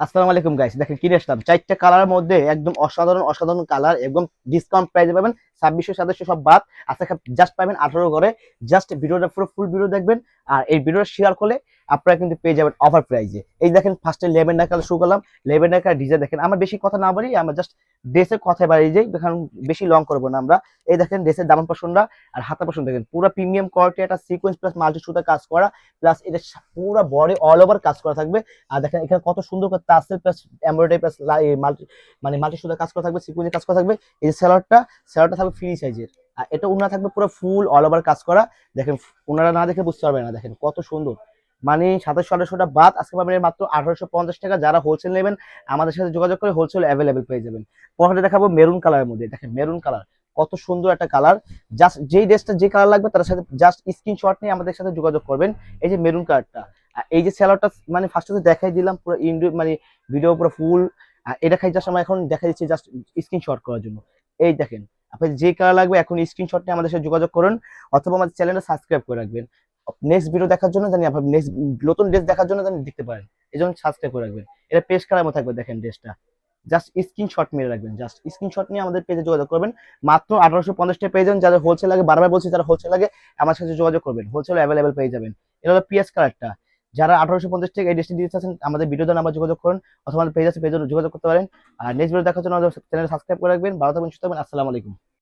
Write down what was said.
আসসালামু আলাইকুম গাইস দেখেন, কিনে আসলাম। চারটা কালারের মধ্যে একদম অসাধারণ অসাধারণ কালার একদম ডিসকাউন্ট প্রাইসে পাবেন ছাব্বিশশো, সাতাশশো, সব বাদ। আচ্ছা জাস্ট পাবেন আঠারো ঘরে জাস্ট ভিডিওটা পুরো ফুল ভিডিও দেখবেন। আর এই ভিডিওটা শেয়ার করলে আপনারা কিন্তু পেয়ে যাবেন অফার প্রাইজে এই দেখেন ফার্স্টে লেভেন্ডার কালার শুরু করলাম। লেভেন্ডার কালার ডিজাইন দেখেন, আমার বেশি কথা না বলি, আমার জাস্ট ড্রেসের কথা বাড়িয়ে যাই দেখেন বেশি লং করব না আমরা। এই দেখেন ড্রেসের দামান পছন্দা আর হাতা পছন্দ দেখেন, পুরো প্রিমিয়াম কোয়ালিটি একটা সিকোয়েন্স প্লাস মাল্টি সুতা কাজ করা প্লাস এটা পুরো বডি অল ওভার কাজ করা থাকবে। আর দেখেন এখানে কত সুন্দর করে tassel plus embroidery plus multi মানে মাল্টি সুতা কাজ করা থাকবে সিকুয়েন্সের কাজ করা থাকবে। এই যে স্যালাডটা স্যালাডটা থাকবে ফ্রি সাইজের আর এটা উনারা থাকবে পুরো ফুল অল ওভার কাজ করা। দেখেন ওনারা না দেখে বুঝতে পারবে না, দেখেন কত সুন্দর। মানে সাতাশশো আঠাশোটা বাদ আজকে পাবেন মাত্র আঠারোশো পঞ্চাশ টাকা। যারা হোলসেল নেবেন, আমাদের সাথে যোগাযোগ করে হোলসেল অ্যাভেলেবেল পেয়ে যাবেন। পরে দেখাবো মেরুন কালারের মধ্যে। দেখেন মেরুন কালার কত সুন্দর একটা কালার জাস্ট যেই ড্রেসটা যে কালার লাগবে, তার সাথে জাস্ট স্ক্রিনশট নিয়ে আমাদের সাথে যোগাযোগ করবেন। এই যে মেরুন কালারটা এই যে স্যালাডটা মানে ফার্স্টে দেখাই দিলাম, পুরো ইন্ডো মানে ভিডিও পুরো ফুল এটা খাই জাস্ট আমরা এখন দেখা দিচ্ছি জাস্ট স্ক্রিনশট করার জন্য। এই দেখেন আপনি যে কালার লাগবে, এখন স্ক্রিনশট নিয়ে আমাদের সাথে যোগাযোগ করুন। অথবা আমাদের চ্যানেলটা সাবস্ক্রাইব করে রাখবেন। নেক্সট ভিডিও দেখার জন্য জানি আপনার নেক্সট নতুন ড্রেস দেখার জন্য জানি দেখতে পারেন। এই জন্য সাবস্ক্রাইব করে রাখবেন। এটা কালার মতো থাকবে দেখেন ড্রেসটা জাস্ট স্ক্রিনশট মেরে রাখবেন জাস্ট স্ক্রিনশট নিয়ে আমাদের পেজে যোগাযোগ করবেন। মাত্র আঠারোশো পঞ্চাশ টাকা পেয়ে যাবেন। যাদের হোলসেল লাগে, বারবার বলছি যারা হোলসেল লাগে, আমার সাথে যোগাযোগ করবেন। হোলসেল অ্যাভেলেবেল পেয়ে যাবেন। এটা হলো পিএস কালারটা যারা আঠারোশো পঞ্চাশ টাকা এই ড্রেসটি দিতে চাচ্ছেন, আমাদের ভিডিও দ্বারা আমার যোগাযোগ করুন, অথবা আমাদের পেজ আছে পেজে যোগাযোগ করতে পারেন। আর নেক্সট ভিডিও দেখার জন্য আমাদের চ্যানেল সাবস্ক্রাইব করে রাখবেন। ভালো থাকবেন, সুস্থ থাকবেন। আসসালামু আলাইকুম।